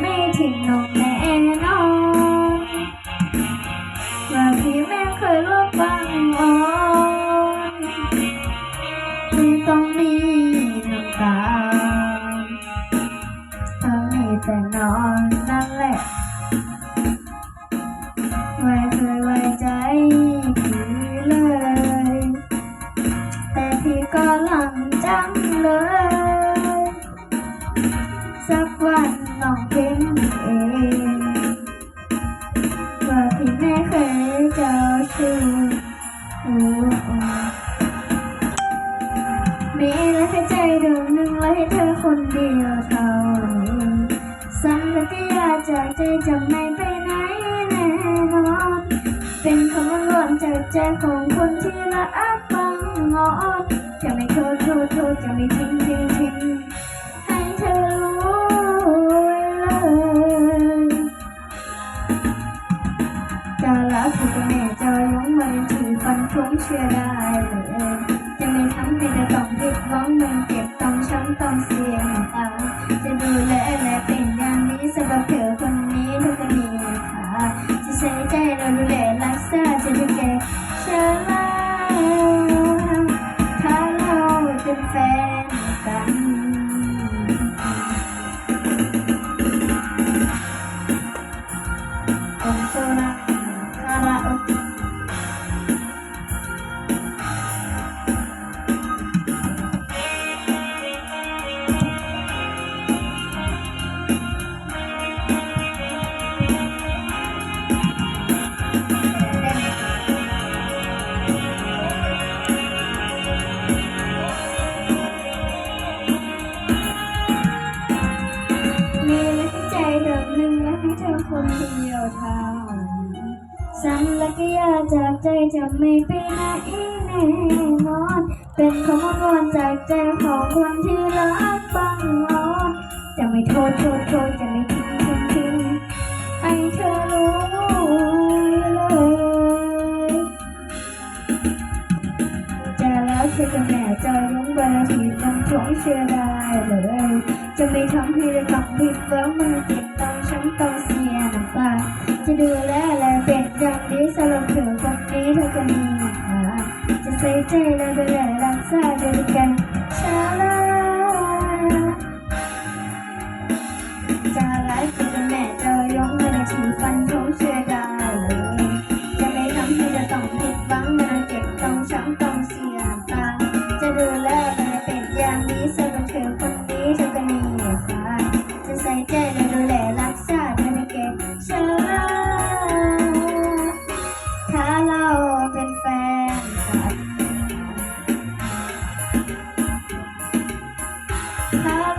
ไม่จริงหนอนว่าพี่แม่เคยรบฟังอ่อนไม่ต้องมีน้ำตาทำให้แต่นอนนั่นแหละไม่เคยไว้ใจพี่เลย แต่พี่ก็หลังจังเลย สักวัน มีแล้วแค่ใจดวงหนึ่งแล้ให้เธอคนเดียวเท่านี้สัญญาจากใจจะไม่ไปไหนแน่นอน เป็นคำว่าลวนจากใจของคนที่ละอักบังงอนจะไม่โทษโทษโทษจะไม่ทิ้งทิ้งทิ้งให้เธอรู้เลย จะรักคือแม่จอยงมันถึงฟันทุ้งเชื่อได้เลยยังในทั้งเป็นต้องผิดหวังมันเก็บต้องช้ำต้องเสีย สัญลักยาจากใจจะไม่ไปไหนแน่นอน เป็นคำวอนจากใจของคนที่รักบังออนจะไม่โทษโทษโทษจะไม่ทิ้งทิ้งทิ้งให้เธอรู้เลยจะรักเธอกับแม่จะยงเวลาที่ต้องท้องเชื่อได้เลยจะไม่ทำให้เธอต้องผิดหวังมันเจ็บต้องช้ำต้องเสียน้ำตาจะดูแล 所以借了的月亮和洒向地面的光照耀蓝色的海照耀慵懒的气氛充 Bye.